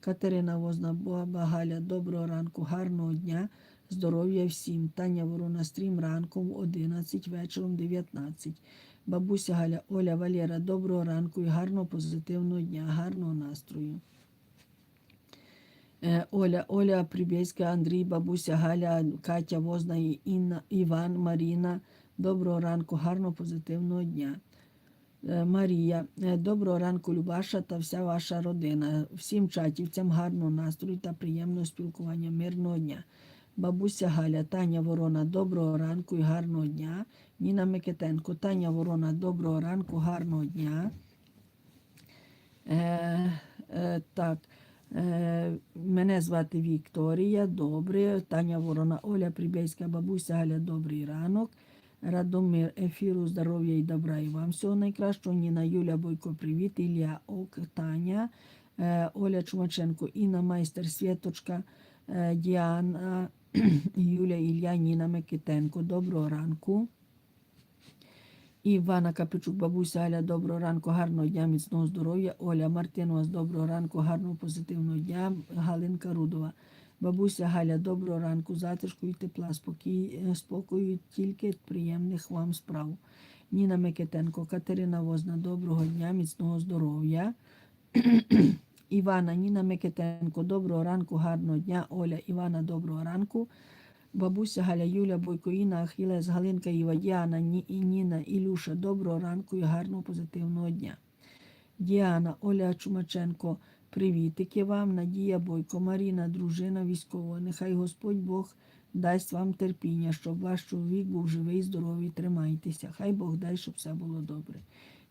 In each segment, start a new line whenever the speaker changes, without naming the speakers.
Катерина Возна, Баба Галя, доброго ранку, гарного дня, здоров'я всім. Таня Ворона, стрім ранком 11, вечором 19. Бабуся Галя, Оля Валера, доброго ранку і гарного позитивного дня, гарного настрою. Е, Оля, Оля Прибєцька, Андрій, бабуся Галя, Катя Возна, і Інна, Іван, Маріна. Доброго ранку, гарного позитивного дня. Е, Марія, е, доброго ранку, Любаша та вся ваша родина. Всім чатівцям гарного настрою та приємного спілкування, мирного дня. Бабуся Галя, Таня Ворона, доброго ранку і гарного дня. Ніна Микитенко, Таня Ворона, доброго ранку, гарного дня. Е, е, так. Е, мене звати Вікторія. Добре. Таня Ворона, Оля Прибєйська, бабуся Галя, добрий ранок. Радомир, ефіру, здоров'я і добра і вам всього найкращого. Ніна Юля Бойко, привіт. Ілля Ок, Таня, е, Оля Чумаченко, Інна Майстер, Світочка, е, Діана, Юля Ілля, Ніна Микитенко. Доброго ранку. Івана Капичук, бабуся Галя, доброго ранку, гарного дня, міцного здоров'я. Оля Мартинова, доброго ранку, гарного позитивного дня. Галинка Рудова. Бабуся Галя, доброго ранку, затишку і тепла, спокій, е, спокою, тільки приємних вам справ. Ніна Микитенко, Катерина Возна, доброго дня, міцного здоров'я. Івана, Ніна Микитенко, доброго ранку, гарного дня. Оля, Івана, доброго ранку. Бабуся Галя, Юля, Бойко, Інна, Ахілес, Галинка, Іва, Діана, Ні, Ніна, Ілюша, доброго ранку і гарного позитивного дня. Діана, Оля Чумаченко, привітики вам, Надія Бойко, Маріна, дружина військова. Нехай Господь Бог дасть вам терпіння, щоб ваш чоловік був живий, здоровий, тримайтеся. Хай Бог дай, щоб все було добре.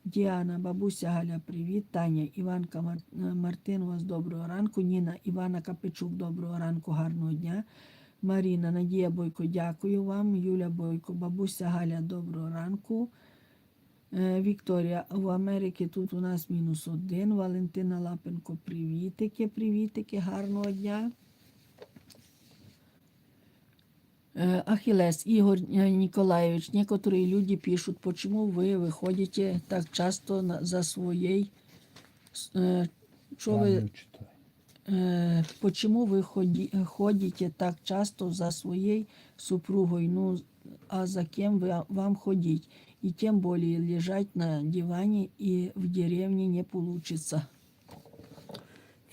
Діана, бабуся Галя, привіт. Таня, Іванка Мар- Мартинова з доброго ранку. Ніна, Івана Капичук, доброго ранку, гарного дня. Маріна, Надія Бойко, дякую вам. Юля Бойко, бабуся Галя, доброго ранку. Е, Вікторія, в Америці тут у нас мінус один. Валентина Лапенко, привітики, привітики, гарного дня. Э, Ахиллес, Игорь э, Николаевич, некоторые люди пишут, почему вы выходите так часто на- за своей... с- э, Что вы,
Правильно читаю.
э, почему вы ходи- ходите так часто за своей супругой? Ну, а за кем вы, вам ходить? И тем более лежать на диване и в деревне не получится.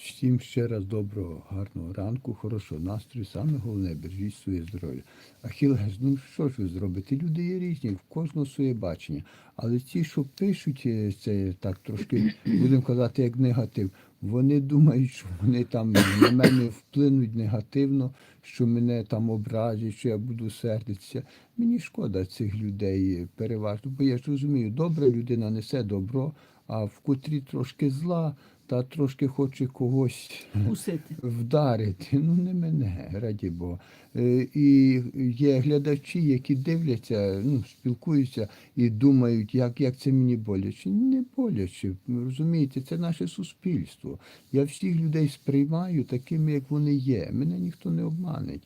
Всім ще раз доброго, гарного ранку, хорошого настрою. Саме головне, бережіть своє здоров'я. Ахілес, ну що ж ви зробите? Люди є різні, в кожного своє бачення. Але ті, що пишуть е, це так трошки, будемо казати, як негатив, вони думають, що вони там на мене вплинуть негативно, що мене там образять, що я буду сердитися. Мені шкода цих людей переважно, бо я ж розумію, добра людина несе добро, а в котрі трошки зла, та трошки хоче когось
Усити.
вдарити. Ну, не мене, раді Бога. Е, І є глядачі, які дивляться, ну, спілкуються і думають, як, як це мені боляче. Не боляче. Розумієте, це наше суспільство. Я всіх людей сприймаю такими, як вони є. Мене ніхто не обманить.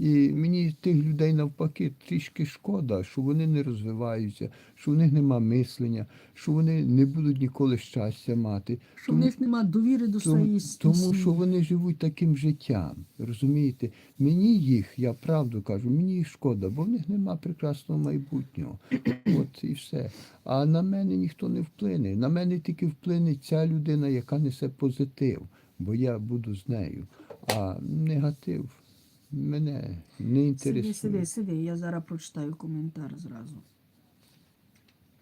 І мені тих людей навпаки трішки шкода, що вони не розвиваються, що в них нема мислення, що вони не будуть ніколи щастя мати.
Що в них немає довіри до
Тому,
своєї
тому
сім'ї.
що вони живуть таким життям. Розумієте? Мені їх, я правду кажу, мені їх шкода, бо в них нема прекрасного майбутнього. От і все. А на мене ніхто не вплине. На мене тільки вплине ця людина, яка несе позитив, бо я буду з нею. А негатив мене не інтересує.
сиди, сиди, сиди, я зараз прочитаю коментар зразу.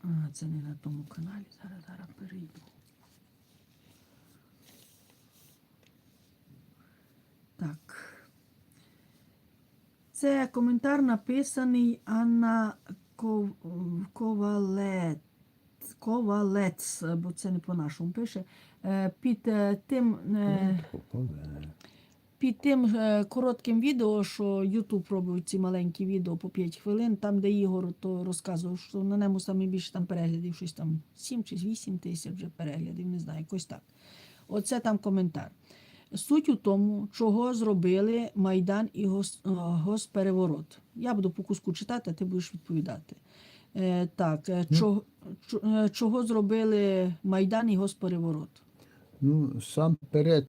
А, це не на тому каналі, зараз, зараз перейду. Так. Це коментар написаний Анна Ков... Ковалець. Ковалець, бо це не по-нашому пише. Е, Під тим. е, під тим е, коротким відео, що YouTube робить ці маленькі відео по 5 хвилин, там, де Ігор то розказував, що на ньому саме більше там переглядів, щось там 7 чи 8 тисяч вже переглядів, не знаю, якось так. Оце там коментар. Суть у тому, чого зробили Майдан і гос, е, госпереворот. Я буду по куску читати, а ти будеш відповідати. Е, так, е, чого, е, чого зробили Майдан і госпереворот?
Ну, сам перед